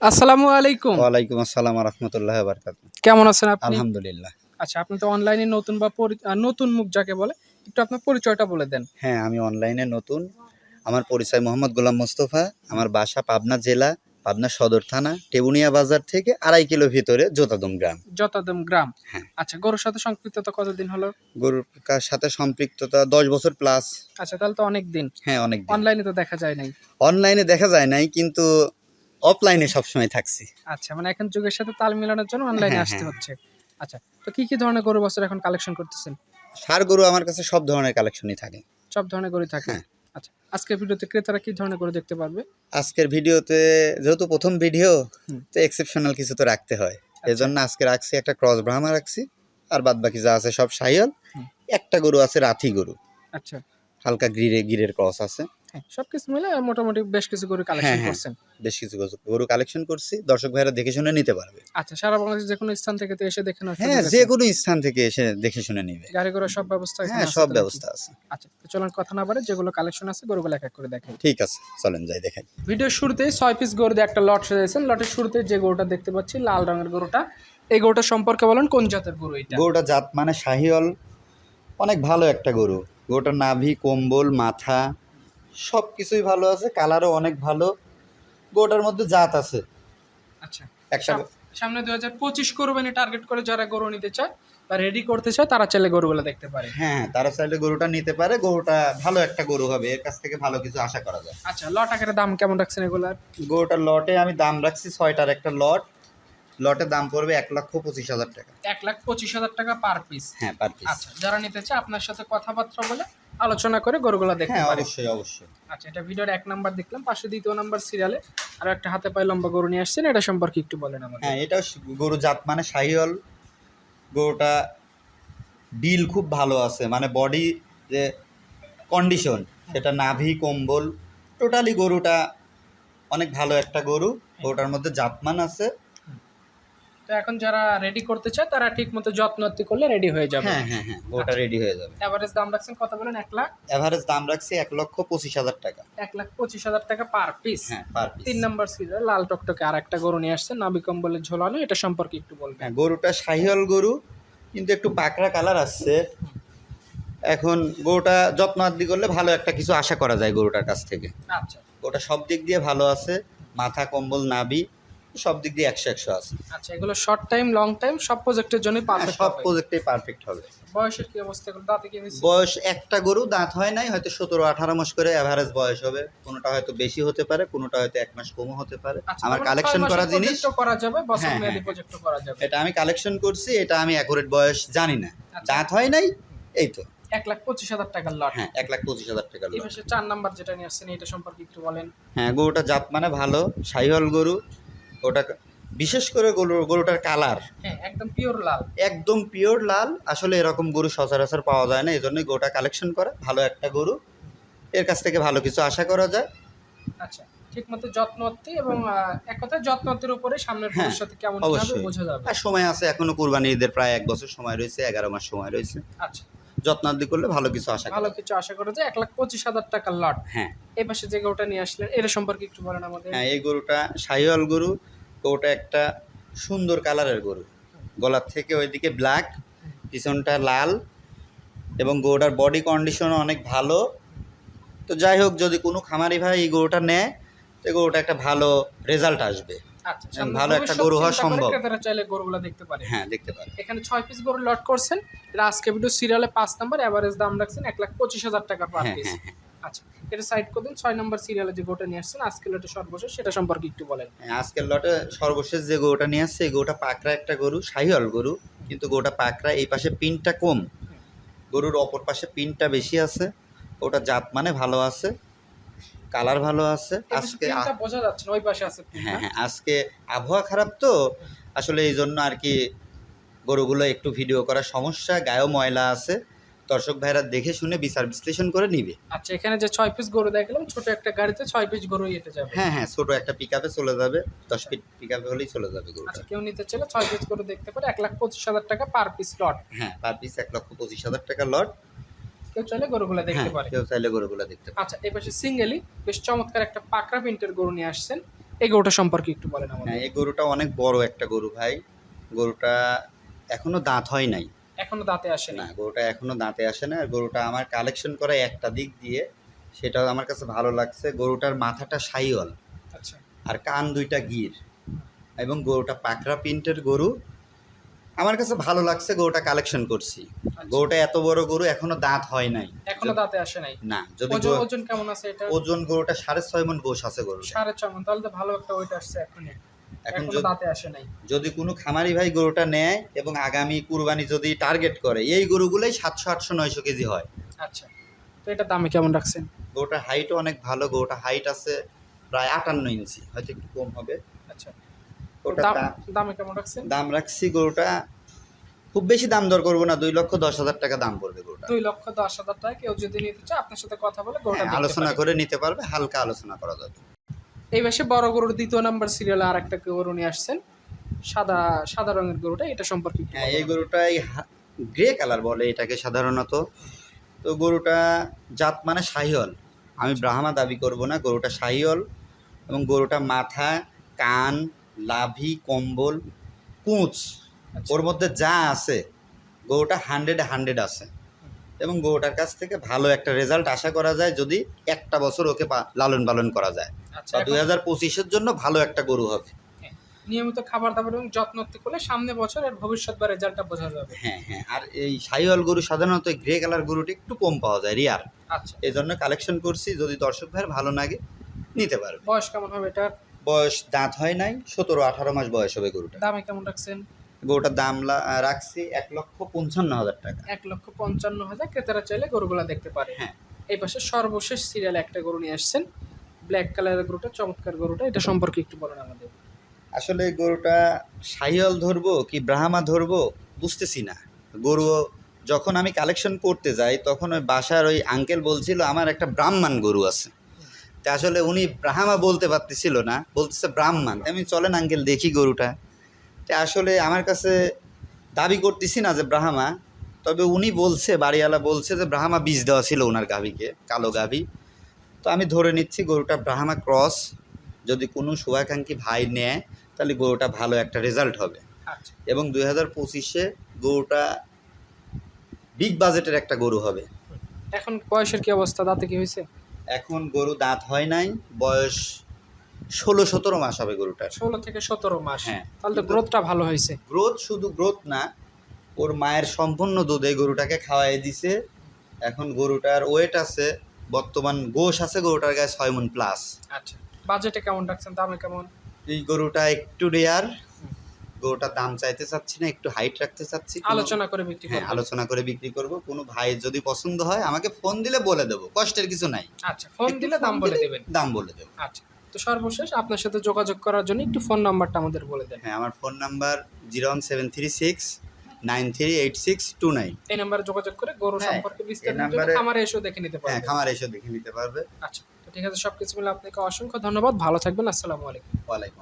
আসসালামু আলাইকুম। ওয়ালাইকুম আসসালাম রহমতুল্লাহ বারকাত কেমন আছেন আপনি? আলহামদুলিল্লাহ। আচ্ছা আপনি তো অনলাইনে নতুন বা নতুন মুখ যাকে বলে একটু আপনার পরিচয়টা বলে দেন। হ্যাঁ আমি অনলাইনে নতুন। আমার পরিচয় মোহাম্মদ গোলাম মোস্তফা। আমার বাসা পাবনা জেলা পাবনা সদর থানা টেবুনিয়া বাজার থেকে আড়াই কিলো ভিতরে জোতাদম গ্রাম। যতদম গ্রাম। হ্যাঁ। আচ্ছা গরুর সাথে সম্পৃক্ততা কতদিন হলো? গরুর কার সাথে সম্পৃক্ততা দশ বছর প্লাস আচ্ছা তাহলে তো অনেক দিন। হ্যাঁ অনেক দিন। অনলাইনে তো দেখা যায় নাই। অনলাইনে দেখা যায় নাই কিন্তু অফলাইনে সবসময় থাকছি। আচ্ছা মানে এখন যুগের সাথে তাল মিলানোর জন্য অনলাইনে হ্যাঁ, আসতে হ্যাঁ। হচ্ছে। আচ্ছা তো কি কি ধরনের গরু বছর এখন কালেকশন করতেছেন? সার গরু আমার কাছে সব ধরনের কালেকশনই থাকে। সব ধরনের গরু থাকে? হ্যাঁ। আচ্ছা আজকের ভিডিওতে ক্রেতারা কি ধরনের গরু দেখতে পারবে? আজকের ভিডিওতে যেহেতু প্রথম ভিডিও তো এক্সেপশনাল কিছু তো রাখতে হয়। আচ্ছা। এজন্য আজকে রাখছি একটা ক্রস ব্রাহ্মা রাখছি আর বাদ বাকি যা আছে সব সাইয়াল একটা গরু আছে রাথি গরু। আচ্ছা। হালকা গিরে গিরের ক্রস আছে। হ্যাঁ সবকিছু মিলে মোটামুটি বেশ কিছু গরু কালেকশন হ্যাঁ। করছেন। বেশ কিছু গরু- গরু কালেকশন করছি দর্শক ভাইরা দেখে শুনে নিতে পারবে। আচ্ছা সারা বাংলাদেশের যে কোনো স্থান থেকে তো এসে দেখে নেওয়ার হ্যাঁ যে কোনো স্থান থেকে এসে দেখে শুনে নিবে। গাড়ি ঘোড়া সব ব্যবস্থা হ্যাঁ সব ব্যবস্থা আছে। আচ্ছা তো চলুন কথা না বাড়ে যেগুলো কালেকশন আছে গরুগুলো এক এক করে দেখাই। ঠিক আছে চলেন যাই দেখাই। ভিডিওর শুরুতেই ছয় পিস গরু দিয়ে একটা লট সাজাইছেন। লটের শুরুতে যে গরুটা দেখতে পাচ্ছি লাল রঙের গরুটা। এই গরুটা সম্পর্কে বলেন কোন জাতের গরু এটা? গরুটা জাত মানে শাহিওল অনেক ভালো একটা গরু। গরুটার নাভি কম্বল মাথা সব কিছুই ভালো আছে কালারও অনেক ভালো গরুটার মধ্যে জাত আছে। আচ্ছা। সামনে দু হাজার পঁচিশ কোরবানি টার্গেট করে যারা গরু নিতে চায় বা রেডি করতে চায় তারা চাইলে গরুগুলো দেখতে পারে। হ্যাঁ তারা চাইলে গরুটা নিতে পারে গরুটা ভালো একটা গরু হবে এর কাছ থেকে ভালো কিছু আশা করা যায়। আচ্ছা লট আকারে দাম কেমন রাখছেন এগুলার? গরুটার লটে আমি দাম রাখছি ছয়টার একটা লট। লটের দাম পড়বে এক লক্ষ পঁচিশ হাজার টাকা। এক লাখ পঁচিশ হাজার টাকা পার পিস হ্যাঁ পার পিস আচ্ছা যারা নিতে চায় আপনার সাথে কথাবার্তা বলে আলোচনা করে গরুগুলো দেখতে হ্যাঁ পারে। অবশ্যই অবশ্যই। আচ্ছা এটা ভিডিওর এক নাম্বার দেখলাম পাশে দ্বিতীয় নাম্বার সিরিয়ালে আর একটা হাতে পায়ে লম্বা গরু নিয়ে আসছেন এটা সম্পর্কে একটু বলেন আমাদের হ্যাঁ এটাও স- গরু জাত মানে শাহিওল গরুটা ডিল খুব ভালো আছে মানে বডি যে কন্ডিশন সেটা নাভি কম্বল টোটালি গরুটা অনেক ভালো একটা গরু। গরুটার মধ্যে জাতমান আছে তো এখন যারা রেডি করতে চায় তারা ঠিক মতো যত্ন করলে রেডি হয়ে যাবে। হ্যাঁ হ্যাঁ হ্যাঁ গরুটা রেডি হয়ে যাবে। এভারেজ দাম রাখছেন কত বলেন? এক লাখ? এভারেজ দাম রাখছি এক লক্ষ পঁচিশ হাজার টাকা। এক লাখ পঁচিশ হাজার টাকা পার পিস হ্যাঁ পার পিস তিন নাম্বার সিরিয়াল লাল টকটকে আর একটা গরু নিয়ে আসছে নাবি কম্বলের ঝোলানো এটা সম্পর্কে একটু বলবেন। হ্যাঁ গরুটা শাহিওল গরু কিন্তু একটু পাকড়া কালার আসছে। এখন গরুটা যত্ন আদি করলে ভালো একটা কিছু আশা করা যায় গরুটার কাছ থেকে। আচ্ছা। গরুটা সব দিক দিয়ে ভালো আছে মাথা কম্বল নাভি। সব দিক দিয়ে একশো একশো আছে। আচ্ছা এগুলো শর্ট টাইম লং টাইম সব প্রজেক্টের জন্য হ্যাঁ, পারফেক্ট সব প্রজেক্টেই পারফেক্ট হবে। বয়সের কি অবস্থা? দাঁতে কি হয়েছে বয়স একটা গরু দাঁত হয় নাই হয়তো সতেরো আঠারো মাস করে অ্যাভারেজ বয়স হবে। কোনোটা হয়তো বেশি হতে পারে কোনোটা হয়তো এক মাস কমও হতে পারে। আচ্ছা, আমার কালেকশন করা জিনিস করা যাবে বছর হ্যাঁ, মেয়াদি হ্যাঁ। প্রজেক্ট করা যাবে। এটা আমি কালেকশন করছি এটা আমি অ্যাকুরেট বয়স জানি না। আচ্ছা। দাঁত হয় নাই এই তো। এক লাখ পঁচিশ হাজার টাকার লট হ্যাঁ এক লাখ পঁচিশ হাজার টাকা এই লোক। পাশে চার নাম্বার যেটা নিয়ে আসছেন এটা সম্পর্কে একটু বলেন। হ্যাঁ গরুটা জাত মানে ভালো সাইহল গরু। ওটা বিশেষ করে গরু গরুটার কালার। হ্যাঁ একদম পিওর লাল। একদম পিওর লাল। আসলে এরকম গরু সচরাচর পাওয়া যায় না এই জন্যই গরুটা কালেকশন করা। ভালো একটা গরু। এর কাছ থেকে ভালো কিছু আশা করা যায়। আচ্ছা ঠিক মতো এবং এক কথায় উপরে সামনের হ্যাঁ, ভবিষ্যতে কেমন হবে অবশ্যই। বোঝা যাবে। আর সময় আছে এখনও কুরবানি ঈদের প্রায় এক বছর সময় রয়েছে এগারো মাস সময় রয়েছে। আচ্ছা। যত্নাদি করলে ভালো কিছু আশা ভালো। কিছু আশা করা যায়। এক লাখ পঁচিশ হাজার টাকার লট। হ্যাঁ। এই পাশে যে গরুটা নিয়ে আসলেন এর সম্পর্কে একটু বলেন আমাদের। হ্যাঁ এই গরুটা সাইওয়াল গরু। গরুটা একটা সুন্দর কালারের গরু। গলার থেকে ওইদিকে ব্ল্যাক পিছনটা লাল এবং গরুটার বডি কন্ডিশন অনেক ভালো। তো যাই হোক যদি কোনো খামারি ভাই এই গরুটা নেয় তো গরুটা একটা ভালো রেজাল্ট আসবে। ভালো একটা গরু হওয়া সম্ভব। ক্রেতারা চাইলে গরুগুলো দেখতে পারে। হ্যাঁ দেখতে পারে। এখানে ছয় পিস গরু লট করছেন। এটা আজকে ভিডিও সিরিয়ালে পাঁচ নাম্বার এভারেজ দাম রাখছেন এক লাখ পঁচিশ হাজার টাকা পার হ্যাঁ পিস হ্যাঁ হ্যাঁ। আচ্ছা এটা সাইড করে দিন। ছয় নম্বর সিরিয়ালে যে গোটা নিয়ে আসছেন আজকে লটে সর্বশেষ সেটা সম্পর্কে একটু বলেন। হ্যাঁ, আজকের লটে সর্বশেষ যে গরুটা নিয়ে আসছে এই গরুটা পাকড়া একটা গরু শাহিওয়াল গরু। কিন্তু গরুটা পাকড়া এই পাশে পিনটা কম। গরুর অপর পাশে পিনটা বেশি আছে। ওটা জাত মানে ভালো আছে। কালার ভালো আছে। আজকে বোঝা যাচ্ছে ওই পাশে আছে। হ্যাঁ হ্যাঁ আজকে আবহাওয়া খারাপ তো আসলে এই জন্য আর কি গরুগুলো একটু ভিডিও করার সমস্যা গায়েও ময়লা আছে। দর্শক ভাইরা দেখে শুনে বিচার বিশ্লেষণ করে নিবে। আচ্ছা এখানে যে ছয় পিস গরু দেখলাম ছোট একটা গাড়িতে ছয় পিস গরু এতে যাবে। হ্যাঁ হ্যাঁ ছোট একটা পিক আপে চলে যাবে দশ ফিট পিক আপে হলেই চলে যাবে গরু আচ্ছা কেউ নিতে চাইলে ছয় পিস গরু দেখতে পারে এক লাখ পঁচিশ হাজার টাকা পার পিস লট হ্যাঁ পার পিস এক লক্ষ পঁচিশ হাজার টাকা লট কেউ চাইলে গরুগুলো দেখতে হ্যাঁ পারে। কেউ চাইলে গরুগুলো দেখতে পারে। আচ্ছা এই পাশে সিঙ্গেলি বেশ চমৎকার একটা পাকড়া প্রিন্টের গরু নিয়ে আসছেন। এই গরুটা সম্পর্কে একটু বলেন আমাদের। হ্যাঁ এই গরুটা অনেক বড় একটা গরু ভাই। গরুটা এখনও দাঁত হয় নাই। এখনও দাঁতে আসে না গরুটা এখনও দাঁতে আসে না আর গরুটা আমার কালেকশন করা একটা দিক দিয়ে সেটা আমার কাছে ভালো লাগছে। গরুটার মাথাটা সাইওয়াল আচ্ছা। আর কান দুইটা গির। এবং গরুটা পাকড়া প্রিন্টের গরু। আমার কাছে ভালো লাগছে গরুটা কালেকশন করছি। আচ্ছা। গরুটা এত বড় গরু এখনও দাঁত হয় নাই। এখনও দাঁতে আসে নাই? না যদি ওজন কেমন আছে এটা? ওজন গরুটা সাড়ে ছয় মন গোশ আছে গরু সাড়ে ছয় মণ, তাহলে তো ভালো একটা ওয়েট আসছে এখন যদি- দাঁতে আসে নাই। যদি কোনো খামারি ভাই গরুটা নেয় এবং আগামী কুরবানি যদি টার্গেট করে এই গরুগুলোই সাতশো আটশো নয়শো কেজি হয়। আচ্ছা তো এটা দামে কেমন রাখছেন? গরুটার হাইটও অনেক ভালো গরুটার হাইট আছে প্রায় আটান্ন ইঞ্চি হয়তো একটু কম হবে। আচ্ছা দাম দামে কেমন রাখছেন? দাম রাখছি গরুটা। খুব বেশি দাম দর করব না দুই লক্ষ দশ হাজার টাকা দাম পড়বে গরুটা। দুই লক্ষ দশ হাজার টাকা কেউ যদি নিতে চায় আপনার সাথে কথা বলে গরুটা হ্যাঁ, আলোচনা করে নিতে পারবে হালকা আলোচনা করা যাবে। এই পাশে বড় গরুর দ্বিতীয় নাম্বার সিরিয়ালে আর একটা গরু নিয়ে আসছেন। সাদা সাদা রঙের গরুটা এটা সম্পর্কে হ্যাঁ। এই গরুটাই গ্রে কালার বলে এটাকে সাধারণত। তো গরুটা জাত মানে শাহিওল আমি ব্রাহ্মা দাবি করব না গরুটা শাহিওল এবং গরুটা মাথা কান লাভি কম্বল কুঁচ। আচ্ছা, ওর মধ্যে যা আছে গরুটা হান্ড্রেড হান্ড্রেড আছে। এবং গরুটার কাছ থেকে ভালো একটা রেজাল্ট আশা করা যায় যদি একটা বছর ওকে লালন পালন করা যায়। আচ্ছা, বা দুই হাজার পঁচিশের জন্য ভালো একটা গরু হবে। নিয়মিত খাবার দাবার এবং যত্ন করলে সামনে বছর এর ভবিষ্যৎ বা রেজাল্টটা বোঝা যাবে। হ্যাঁ হ্যাঁ আর এই শাহিওয়াল গরু সাধারণত গ্রে কালার গরুটি একটু কম পাওয়া যায় রিয়ার আচ্ছা। এই জন্য কালেকশন করছি যদি দর্শক ভাইয়ের ভালো লাগে নিতে পারবে। বয়স কেমন হবে এটার? বয়স দাঁত হয় নাই সতেরো আঠারো মাস বয়স হবে গরুটা। দামে কেমন রাখছেন? গরুটার দাম রাখছি এক লক্ষ পঞ্চান্ন হাজার টাকা। এক লক্ষ পঞ্চান্ন হাজার ক্রেতারা চাইলে গরুগুলা দেখতে পারে। হ্যাঁ। এই পাশে সর্বশেষ সিরিয়ালে একটা গরু নিয়ে আসছেন। ব্ল্যাক কালারের গরুটা চমৎকার গরুটা এটা সম্পর্কে একটু বলেন আমাদের। আসলে গরুটা শাহিওয়াল ধরবো কি ব্রাহ্মা ধরবো বুঝতেছি না। গরু যখন আমি কালেকশন করতে যাই তখন ওই বাসার ওই আঙ্কেল বলছিল আমার একটা ব্রাহ্মণ গরু আছে। তা আসলে উনি ব্রাহ্মা বলতে পারতেছিল না বলতেছে ব্রাহ্মণ আমি চলেন আঙ্কেল দেখি গরুটা। তা আসলে আমার কাছে দাবি করতেছি না যে ব্রাহ্মা তবে উনি বলছে বাড়িওয়ালা বলছে যে ব্রাহ্মা বীজ দেওয়া ছিল ওনার গাভীকে কালো গাভী। তো আমি ধরে নিচ্ছি গরুটা ব্রাহ্মা ক্রস যদি কোনো শুভাকাঙ্ক্ষী ভাই নেয় তাহলে গরুটা ভালো একটা রেজাল্ট হবে। আচ্ছা। এবং দুই হাজার পঁচিশে গরুটা বিগ বাজেটের একটা গরু হবে। এখন বয়সের কি অবস্থা? দাঁতে কি হয়েছে? এখন গরু দাঁত হয় নাই বয়স ষোলো সতেরো মাস হবে গরুটার। ষোলো থেকে সতেরো মাস। হ্যাঁ। তাহলে তো গ্রোথটা ভালো হয়েছে। গ্রোথ শুধু গ্রোথ না ওর মায়ের সম্পূর্ণ দুধ এই গরুটাকে খাওয়াই দিছে। এখন গরুটার ওয়েট আছে বর্তমান গোশ আছে গরুটার গায়ে ছয় মন প্লাস আচ্ছা বাজেটে কেমন রাখছেন? দামে কেমন? এই গরুটা একটু রেয়ার গরুটার দাম চাইতে চাচ্ছি না একটু হাইট রাখতে চাচ্ছি আলোচনা করে বিক্রি হ্যাঁ আলোচনা করে বিক্রি করব। কোনো ভাই যদি পছন্দ হয় আমাকে ফোন দিলে বলে দেবো কষ্টের কিছু নাই। আচ্ছা ফোন দিলে দাম বলে দেবেন। দাম বলে দেবো। আচ্ছা তো সর্বশেষ আপনার সাথে যোগাযোগ করার জন্য একটু ফোন নাম্বারটা আমাদের বলে দেন। হ্যাঁ আমার phone number zero one seven three six nine three eight six two nine এই নাম্বারে যোগাযোগ করে গরু হ্যাঁ, সম্পর্কে বিস্তারিত খামারে এসেও দেখে নিতে পারবে। হ্যাঁ খামার এসে দেখে নিতে পারবে। আচ্ছা তো ঠিক আছে সবকিছু মিলে আপনাকে অসংখ্য ধন্যবাদ ভালো থাকবেন আসসালামু আলাইকুম। ওয়ালাইকুম